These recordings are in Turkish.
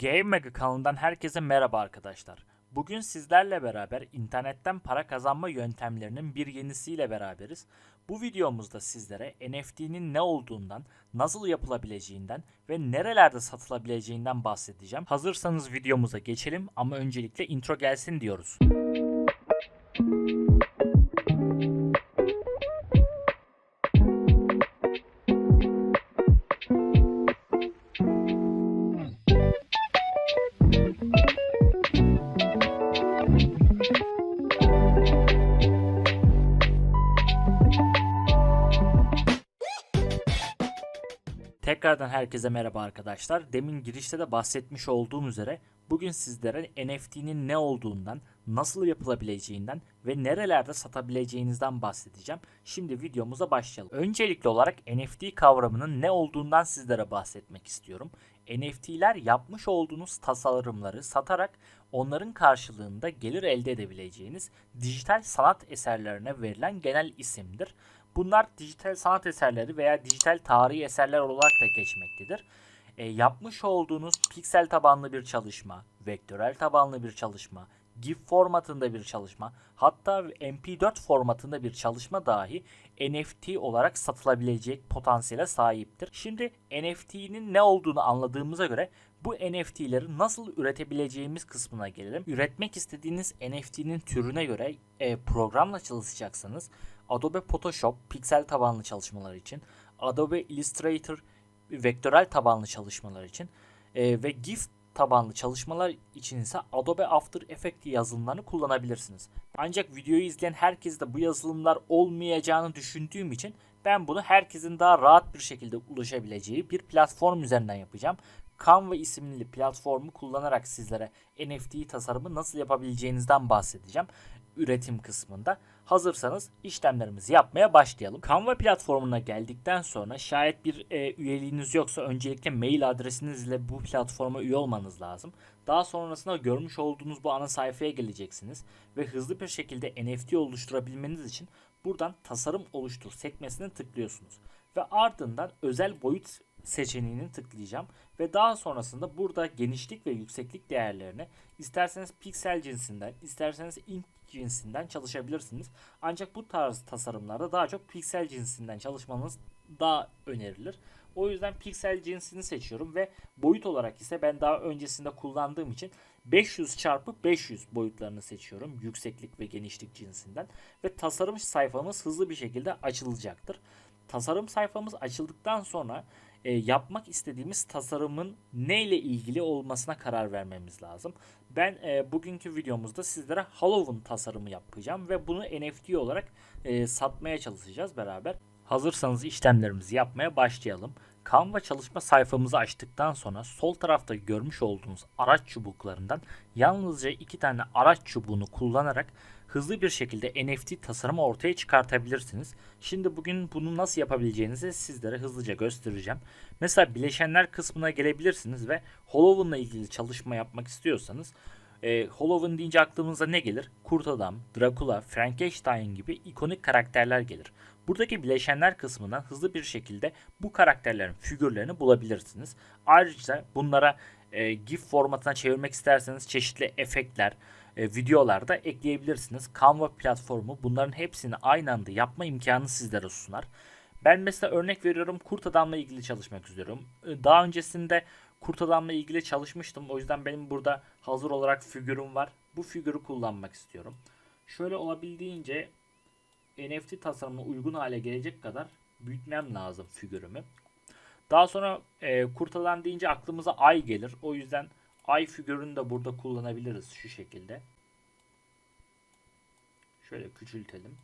Game Mega kanalından herkese merhaba arkadaşlar. Bugün sizlerle beraber internetten para kazanma yöntemlerinin bir yenisiyle beraberiz. Bu videomuzda sizlere NFT'nin ne olduğundan, nasıl yapılabileceğinden ve nerelerde satılabileceğinden bahsedeceğim. Hazırsanız videomuza geçelim ama öncelikle intro gelsin diyoruz. Tekrardan herkese merhaba arkadaşlar. Demin girişte de bahsetmiş olduğum üzere bugün sizlere NFT'nin ne olduğundan, nasıl yapılabileceğinden ve nerelerde satabileceğinizden bahsedeceğim. Şimdi videomuza başlayalım. Öncelikli olarak NFT kavramının ne olduğundan sizlere bahsetmek istiyorum. NFT'ler yapmış olduğunuz tasarımları satarak onların karşılığında gelir elde edebileceğiniz dijital sanat eserlerine verilen genel isimdir. Bunlar dijital sanat eserleri veya dijital tarihi eserler olarak da geçmektedir. E, yapmış olduğunuz piksel tabanlı bir çalışma, vektörel tabanlı bir çalışma, GIF formatında bir çalışma, hatta MP4 formatında bir çalışma dahi NFT olarak satılabilecek potansiyele sahiptir. Şimdi NFT'nin ne olduğunu anladığımıza göre bu NFT'leri nasıl üretebileceğimiz kısmına gelelim. Üretmek istediğiniz NFT'nin türüne göre e, programla çalışacaksanız Adobe Photoshop piksel tabanlı çalışmalar için, Adobe Illustrator vektörel tabanlı çalışmalar için e, ve GIF tabanlı çalışmalar için ise Adobe After Effects yazılımlarını kullanabilirsiniz. Ancak videoyu izleyen herkes de bu yazılımlar olmayacağını düşündüğüm için ben bunu herkesin daha rahat bir şekilde ulaşabileceği bir platform üzerinden yapacağım. Canva isimli platformu kullanarak sizlere NFT tasarımı nasıl yapabileceğinizden bahsedeceğim üretim kısmında. Hazırsanız işlemlerimizi yapmaya başlayalım. Canva platformuna geldikten sonra şayet bir e, üyeliğiniz yoksa öncelikle mail adresinizle bu platforma üye olmanız lazım. Daha sonrasında görmüş olduğunuz bu ana sayfaya geleceksiniz ve hızlı bir şekilde NFT oluşturabilmeniz için buradan tasarım oluştur sekmesine tıklıyorsunuz. Ve ardından özel boyut seçeneğini tıklayacağım ve daha sonrasında burada genişlik ve yükseklik değerlerini isterseniz piksel cinsinden, isterseniz cinsinden çalışabilirsiniz. Ancak bu tarz tasarımlarda daha çok piksel cinsinden çalışmanız daha önerilir. O yüzden piksel cinsini seçiyorum ve boyut olarak ise ben daha öncesinde kullandığım için 500 çarpı 500 boyutlarını seçiyorum. Yükseklik ve genişlik cinsinden ve tasarım sayfamız hızlı bir şekilde açılacaktır. Tasarım sayfamız açıldıktan sonra e, yapmak istediğimiz tasarımın ne ile ilgili olmasına karar vermemiz lazım. Ben e, bugünkü videomuzda sizlere Halloween tasarımı yapacağım ve bunu NFT olarak e, satmaya çalışacağız beraber. Hazırsanız işlemlerimizi yapmaya başlayalım. Canva çalışma sayfamızı açtıktan sonra sol tarafta görmüş olduğunuz araç çubuklarından yalnızca iki tane araç çubuğunu kullanarak hızlı bir şekilde NFT tasarımı ortaya çıkartabilirsiniz. Şimdi bugün bunu nasıl yapabileceğinizi sizlere hızlıca göstereceğim. Mesela bileşenler kısmına gelebilirsiniz ve Halloween'la ilgili çalışma yapmak istiyorsanız e, Halloween deyince aklımıza ne gelir? Kurt Adam, Dracula, Frankenstein gibi ikonik karakterler gelir. Buradaki bileşenler kısmından hızlı bir şekilde bu karakterlerin figürlerini bulabilirsiniz. Ayrıca bunlara e, GIF formatına çevirmek isterseniz çeşitli efektler, e, videolar da ekleyebilirsiniz. Canva platformu bunların hepsini aynı anda yapma imkanı sizlere sunar. Ben mesela örnek veriyorum Kurt Adam'la ilgili çalışmak istiyorum. E, Daha öncesinde Kurt Adam'la ilgili çalışmıştım. O yüzden benim burada hazır olarak figürüm var. Bu figürü kullanmak istiyorum. Şöyle olabildiğince NFT tasarımına uygun hale gelecek kadar büyütmem lazım figürümü. Daha sonra e, Kurt Adam deyince aklımıza ay gelir. O yüzden ay figürünü de burada kullanabiliriz şu şekilde. Şöyle küçültelim.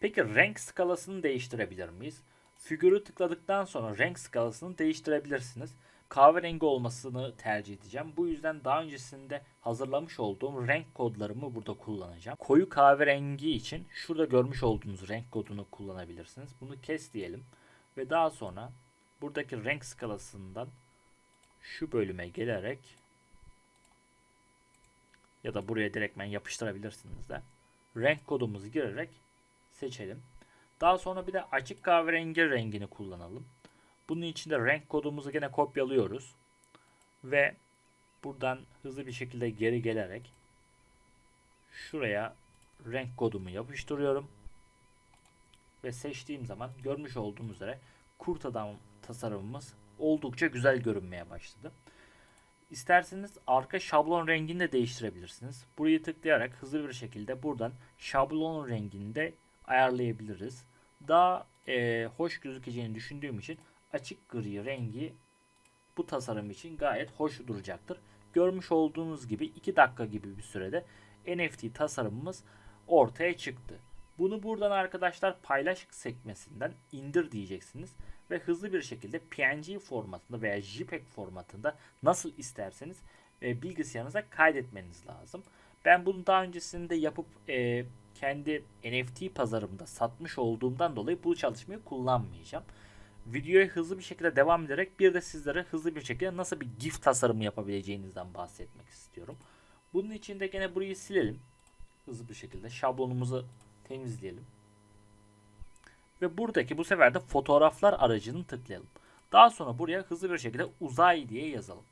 Peki renk skalasını değiştirebilir miyiz? Figürü tıkladıktan sonra renk skalasını değiştirebilirsiniz. Kahverengi olmasını tercih edeceğim. Bu yüzden daha öncesinde hazırlamış olduğum renk kodlarımı burada kullanacağım. Koyu kahverengi için şurada görmüş olduğunuz renk kodunu kullanabilirsiniz. Bunu kes diyelim. Ve daha sonra buradaki renk skalasından şu bölüme gelerek ya da buraya direktmen yapıştırabilirsiniz de renk kodumuzu girerek seçelim. Daha sonra bir de açık kahverengi rengini kullanalım. Bunun için de renk kodumuzu gene kopyalıyoruz. Ve buradan hızlı bir şekilde geri gelerek şuraya renk kodumu yapıştırıyorum. Ve seçtiğim zaman görmüş olduğunuz üzere kurt adam tasarımımız oldukça güzel görünmeye başladı. İsterseniz arka şablon rengini de değiştirebilirsiniz. Burayı tıklayarak hızlı bir şekilde buradan şablon rengini de ayarlayabiliriz. Daha e, hoş gözükeceğini düşündüğüm için açık gri rengi bu tasarım için gayet hoş duracaktır. Görmüş olduğunuz gibi 2 dakika gibi bir sürede NFT tasarımımız ortaya çıktı. Bunu buradan arkadaşlar paylaş sekmesinden indir diyeceksiniz ve hızlı bir şekilde PNG formatında veya JPEG formatında nasıl isterseniz e, bilgisayarınıza kaydetmeniz lazım. Ben bunu daha öncesinde yapıp e, kendi NFT pazarımda satmış olduğumdan dolayı bu çalışmayı kullanmayacağım. Videoya hızlı bir şekilde devam ederek bir de sizlere hızlı bir şekilde nasıl bir GIF tasarımı yapabileceğinizden bahsetmek istiyorum. Bunun için de gene burayı silelim. Hızlı bir şekilde şablonumuzu temizleyelim. Ve buradaki bu sefer de fotoğraflar aracını tıklayalım. Daha sonra buraya hızlı bir şekilde uzay diye yazalım.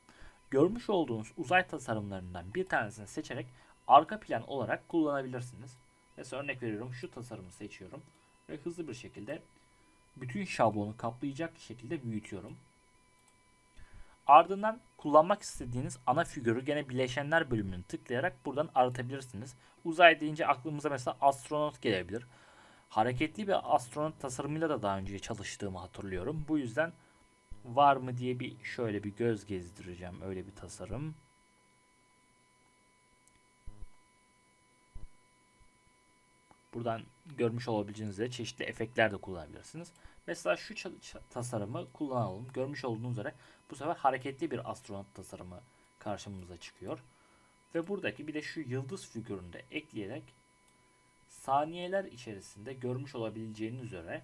Görmüş olduğunuz uzay tasarımlarından bir tanesini seçerek arka plan olarak kullanabilirsiniz. Mesela örnek veriyorum şu tasarımı seçiyorum ve hızlı bir şekilde bütün şablonu kaplayacak şekilde büyütüyorum. Ardından kullanmak istediğiniz ana figürü gene bileşenler bölümünü tıklayarak buradan aratabilirsiniz. Uzay deyince aklımıza mesela astronot gelebilir. Hareketli bir astronot tasarımıyla da daha önce çalıştığımı hatırlıyorum. Bu yüzden var mı diye bir şöyle bir göz gezdireceğim öyle bir tasarım. Buradan görmüş olabileceğiniz üzere çeşitli efektler de kullanabilirsiniz. Mesela şu tasarımı kullanalım. Görmüş olduğunuz üzere bu sefer hareketli bir astronot tasarımı karşımıza çıkıyor. Ve buradaki bir de şu yıldız figürünü de ekleyerek saniyeler içerisinde görmüş olabileceğiniz üzere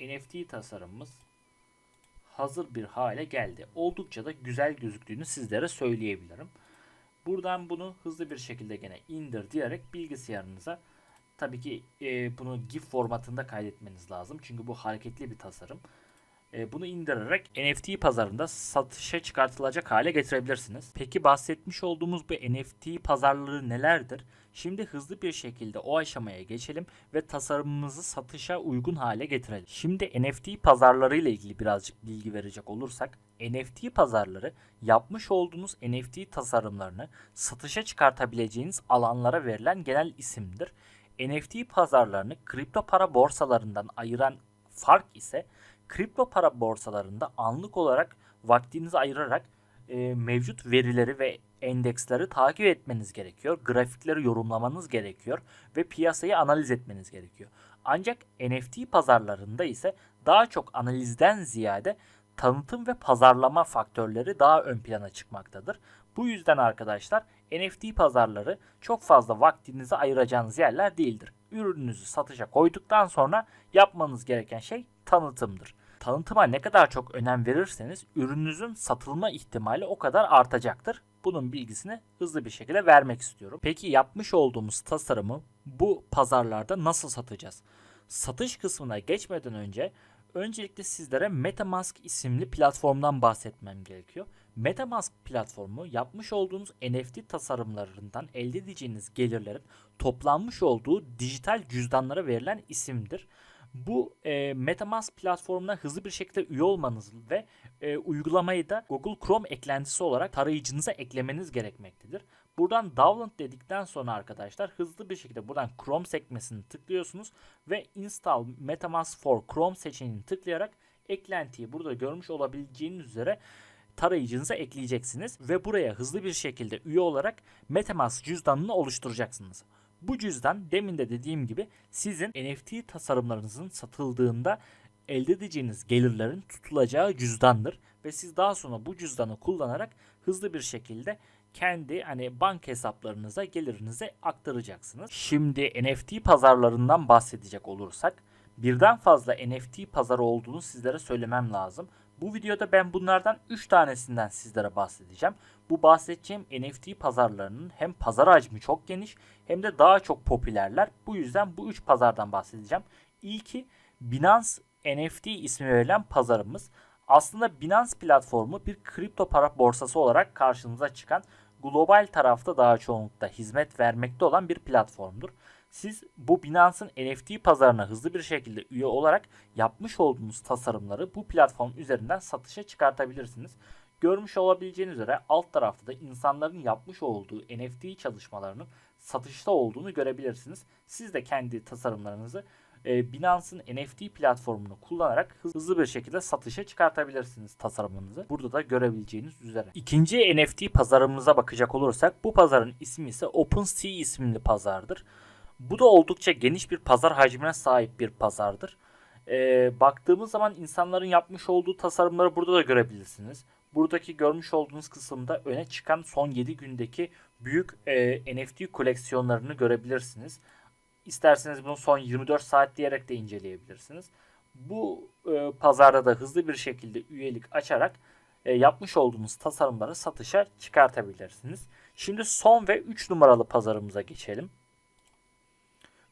NFT tasarımımız hazır bir hale geldi. Oldukça da güzel gözüktüğünü sizlere söyleyebilirim. Buradan bunu hızlı bir şekilde gene indir diyerek bilgisayarınıza Tabii ki e, bunu GIF formatında kaydetmeniz lazım. Çünkü bu hareketli bir tasarım. E, bunu indirerek NFT pazarında satışa çıkartılacak hale getirebilirsiniz. Peki bahsetmiş olduğumuz bu NFT pazarları nelerdir? Şimdi hızlı bir şekilde o aşamaya geçelim ve tasarımımızı satışa uygun hale getirelim. Şimdi NFT pazarları ile ilgili birazcık bilgi verecek olursak NFT pazarları yapmış olduğunuz NFT tasarımlarını satışa çıkartabileceğiniz alanlara verilen genel isimdir. NFT pazarlarını kripto para borsalarından ayıran fark ise kripto para borsalarında anlık olarak vaktinizi ayırarak e, mevcut verileri ve endeksleri takip etmeniz gerekiyor. Grafikleri yorumlamanız gerekiyor ve piyasayı analiz etmeniz gerekiyor. Ancak NFT pazarlarında ise daha çok analizden ziyade tanıtım ve pazarlama faktörleri daha ön plana çıkmaktadır. Bu yüzden arkadaşlar NFT pazarları çok fazla vaktinizi ayıracağınız yerler değildir. Ürününüzü satışa koyduktan sonra yapmanız gereken şey tanıtımdır. Tanıtıma ne kadar çok önem verirseniz ürününüzün satılma ihtimali o kadar artacaktır. Bunun bilgisini hızlı bir şekilde vermek istiyorum. Peki yapmış olduğumuz tasarımı bu pazarlarda nasıl satacağız? Satış kısmına geçmeden önce öncelikle sizlere MetaMask isimli platformdan bahsetmem gerekiyor. MetaMask platformu yapmış olduğunuz NFT tasarımlarından elde edeceğiniz gelirlerin toplanmış olduğu dijital cüzdanlara verilen isimdir. Bu e, MetaMask platformuna hızlı bir şekilde üye olmanız ve e, uygulamayı da Google Chrome eklentisi olarak tarayıcınıza eklemeniz gerekmektedir. Buradan download dedikten sonra arkadaşlar hızlı bir şekilde buradan Chrome sekmesini tıklıyorsunuz ve install MetaMask for Chrome seçeneğini tıklayarak eklentiyi burada görmüş olabileceğiniz üzere tarayıcınıza ekleyeceksiniz ve buraya hızlı bir şekilde üye olarak MetaMask cüzdanını oluşturacaksınız. Bu cüzdan demin de dediğim gibi sizin NFT tasarımlarınızın satıldığında elde edeceğiniz gelirlerin tutulacağı cüzdandır ve siz daha sonra bu cüzdanı kullanarak hızlı bir şekilde kendi hani bank hesaplarınıza gelirinizi aktaracaksınız. Şimdi NFT pazarlarından bahsedecek olursak birden fazla NFT pazarı olduğunu sizlere söylemem lazım. Bu videoda ben bunlardan 3 tanesinden sizlere bahsedeceğim. Bu bahsedeceğim NFT pazarlarının hem pazar hacmi çok geniş hem de daha çok popülerler. Bu yüzden bu 3 pazardan bahsedeceğim. İlki Binance NFT ismi verilen pazarımız. Aslında Binance platformu bir kripto para borsası olarak karşınıza çıkan global tarafta daha çoğunlukla hizmet vermekte olan bir platformdur. Siz bu Binance'ın NFT pazarına hızlı bir şekilde üye olarak yapmış olduğunuz tasarımları bu platform üzerinden satışa çıkartabilirsiniz. Görmüş olabileceğiniz üzere alt tarafta da insanların yapmış olduğu NFT çalışmalarının satışta olduğunu görebilirsiniz. Siz de kendi tasarımlarınızı e, Binance'ın NFT platformunu kullanarak hızlı bir şekilde satışa çıkartabilirsiniz tasarımınızı. Burada da görebileceğiniz üzere. İkinci NFT pazarımıza bakacak olursak bu pazarın ismi ise OpenSea isimli pazardır. Bu da oldukça geniş bir pazar hacmine sahip bir pazardır. E, baktığımız zaman insanların yapmış olduğu tasarımları burada da görebilirsiniz. Buradaki görmüş olduğunuz kısımda öne çıkan son 7 gündeki büyük e, NFT koleksiyonlarını görebilirsiniz. İsterseniz bunu son 24 saat diyerek de inceleyebilirsiniz. Bu e, pazarda da hızlı bir şekilde üyelik açarak e, yapmış olduğunuz tasarımları satışa çıkartabilirsiniz. Şimdi son ve 3 numaralı pazarımıza geçelim.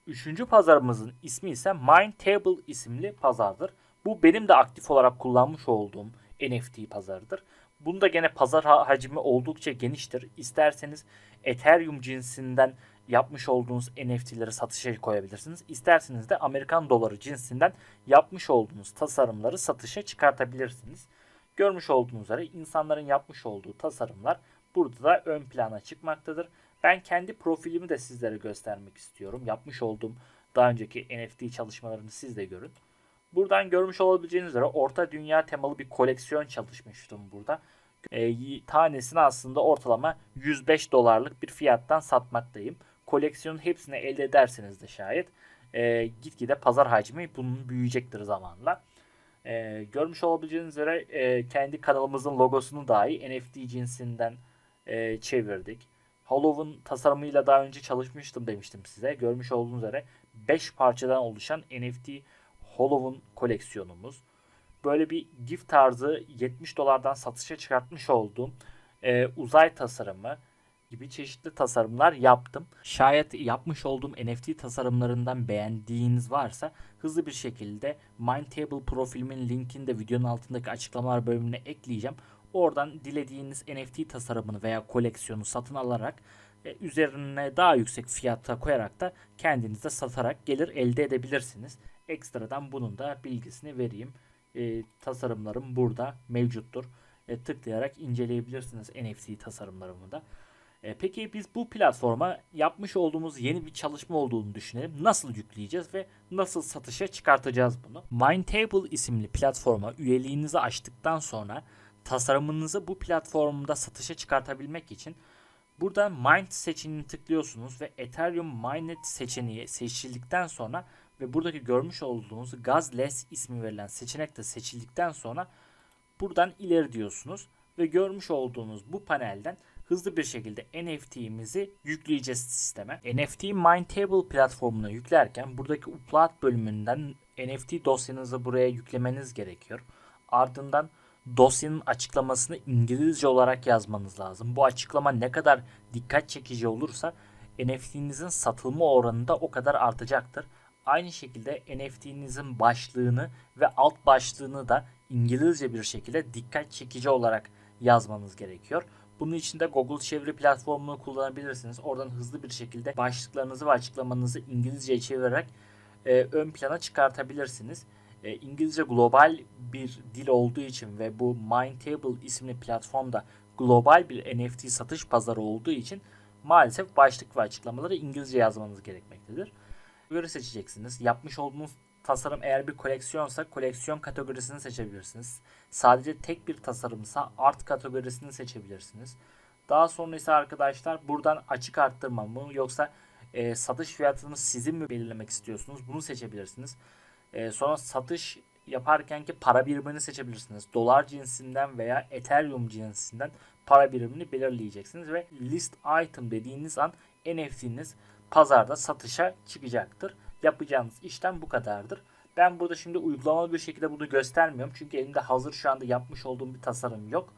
Üçüncü pazarımızın ismi ise Mindtable isimli pazardır. Bu benim de aktif olarak kullanmış olduğum NFT pazarıdır. Bunda gene pazar hacmi oldukça geniştir. İsterseniz Ethereum cinsinden yapmış olduğunuz NFT'leri satışa koyabilirsiniz. İsterseniz de Amerikan doları cinsinden yapmış olduğunuz tasarımları satışa çıkartabilirsiniz. Görmüş olduğunuz üzere insanların yapmış olduğu tasarımlar burada da ön plana çıkmaktadır. Ben kendi profilimi de sizlere göstermek istiyorum. Yapmış olduğum daha önceki NFT çalışmalarını siz de görün. Buradan görmüş olabileceğiniz üzere orta dünya temalı bir koleksiyon çalışmıştım burada. E, tanesini aslında ortalama 105 dolarlık bir fiyattan satmaktayım. Koleksiyonun hepsini elde ederseniz de şayet e, gitgide pazar hacmi bunun büyüyecektir zamanla. E, görmüş olabileceğiniz üzere e, kendi kanalımızın logosunu dahi NFT cinsinden e, çevirdik. Halloween tasarımıyla daha önce çalışmıştım demiştim size. Görmüş olduğunuz üzere 5 parçadan oluşan NFT Halloween koleksiyonumuz. Böyle bir gift tarzı 70 dolardan satışa çıkartmış olduğum e, uzay tasarımı gibi çeşitli tasarımlar yaptım. Şayet yapmış olduğum NFT tasarımlarından beğendiğiniz varsa hızlı bir şekilde Mindtable profilimin linkini de videonun altındaki açıklamalar bölümüne ekleyeceğim. Oradan dilediğiniz NFT tasarımını veya koleksiyonu satın alarak e, üzerine daha yüksek fiyata koyarak da kendinize satarak gelir elde edebilirsiniz. Ekstradan bunun da bilgisini vereyim. E, tasarımlarım burada mevcuttur. E, tıklayarak inceleyebilirsiniz NFT tasarımlarımı da. E, peki biz bu platforma yapmış olduğumuz yeni bir çalışma olduğunu düşünelim. Nasıl yükleyeceğiz ve nasıl satışa çıkartacağız bunu? Mindtable isimli platforma üyeliğinizi açtıktan sonra tasarımınızı bu platformda satışa çıkartabilmek için buradan Mind seçeneğini tıklıyorsunuz ve Ethereum Mainnet seçeneği seçildikten sonra ve buradaki görmüş olduğunuz Gazless ismi verilen seçenek de seçildikten sonra buradan ileri diyorsunuz ve görmüş olduğunuz bu panelden hızlı bir şekilde NFT'mizi yükleyeceğiz sisteme. NFT Mindtable platformuna yüklerken buradaki upload bölümünden NFT dosyanızı buraya yüklemeniz gerekiyor. Ardından dosyanın açıklamasını İngilizce olarak yazmanız lazım. Bu açıklama ne kadar dikkat çekici olursa NFT'nizin satılma oranı da o kadar artacaktır. Aynı şekilde NFT'nizin başlığını ve alt başlığını da İngilizce bir şekilde dikkat çekici olarak yazmanız gerekiyor. Bunun için de Google çeviri platformunu kullanabilirsiniz. Oradan hızlı bir şekilde başlıklarınızı ve açıklamanızı İngilizceye çevirerek e, ön plana çıkartabilirsiniz. E, İngilizce global bir dil olduğu için ve bu Mindtable isimli platformda global bir NFT satış pazarı olduğu için maalesef başlık ve açıklamaları İngilizce yazmanız gerekmektedir. Göre seçeceksiniz. Yapmış olduğunuz tasarım eğer bir koleksiyonsa koleksiyon kategorisini seçebilirsiniz. Sadece tek bir tasarımsa art kategorisini seçebilirsiniz. Daha sonra ise arkadaşlar buradan açık arttırma mı yoksa e, satış fiyatını sizin mi belirlemek istiyorsunuz bunu seçebilirsiniz. E, sonra satış yaparken ki para birimini seçebilirsiniz. Dolar cinsinden veya Ethereum cinsinden para birimini belirleyeceksiniz ve list item dediğiniz an NFT'niz pazarda satışa çıkacaktır. Yapacağınız işlem bu kadardır. Ben burada şimdi uygulamalı bir şekilde bunu göstermiyorum. Çünkü elimde hazır şu anda yapmış olduğum bir tasarım yok.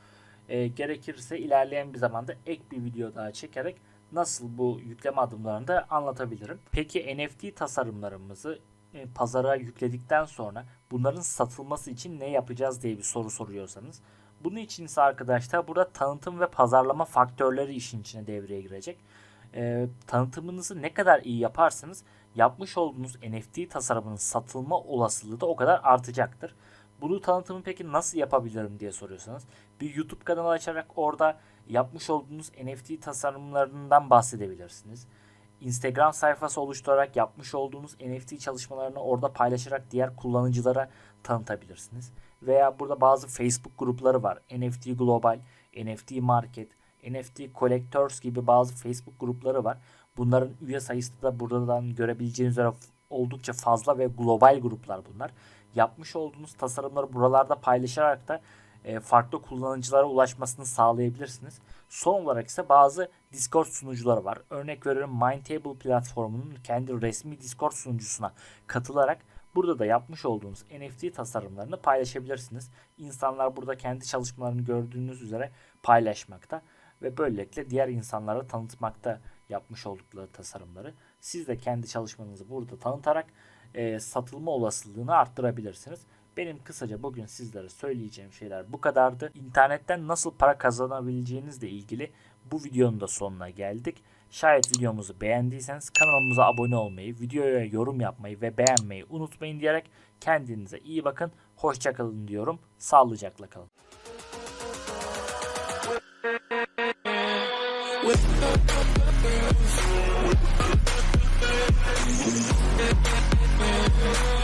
E, gerekirse ilerleyen bir zamanda ek bir video daha çekerek nasıl bu yükleme adımlarını da anlatabilirim. Peki NFT tasarımlarımızı e, pazara yükledikten sonra bunların satılması için ne yapacağız diye bir soru soruyorsanız bunun için ise arkadaşlar burada tanıtım ve pazarlama faktörleri işin içine devreye girecek. E, tanıtımınızı ne kadar iyi yaparsanız yapmış olduğunuz NFT tasarımının satılma olasılığı da o kadar artacaktır. Bunu tanıtımı peki nasıl yapabilirim diye soruyorsanız bir YouTube kanalı açarak orada yapmış olduğunuz NFT tasarımlarından bahsedebilirsiniz. Instagram sayfası oluşturarak yapmış olduğunuz NFT çalışmalarını orada paylaşarak diğer kullanıcılara tanıtabilirsiniz. Veya burada bazı Facebook grupları var. NFT Global, NFT Market, NFT Collectors gibi bazı Facebook grupları var. Bunların üye sayısı da buradan görebileceğiniz üzere oldukça fazla ve global gruplar bunlar. Yapmış olduğunuz tasarımları buralarda paylaşarak da farklı kullanıcılara ulaşmasını sağlayabilirsiniz. Son olarak ise bazı Discord sunucuları var. Örnek veriyorum Mindtable platformunun kendi resmi Discord sunucusuna katılarak burada da yapmış olduğunuz NFT tasarımlarını paylaşabilirsiniz. İnsanlar burada kendi çalışmalarını gördüğünüz üzere paylaşmakta ve böylelikle diğer insanlara tanıtmakta yapmış oldukları tasarımları. Siz de kendi çalışmanızı burada tanıtarak e, satılma olasılığını arttırabilirsiniz. Benim kısaca bugün sizlere söyleyeceğim şeyler bu kadardı. İnternetten nasıl para kazanabileceğinizle ilgili bu videonun da sonuna geldik. Şayet videomuzu beğendiyseniz kanalımıza abone olmayı, videoya yorum yapmayı ve beğenmeyi unutmayın diyerek kendinize iyi bakın. Hoşçakalın diyorum. Sağlıcakla kalın. With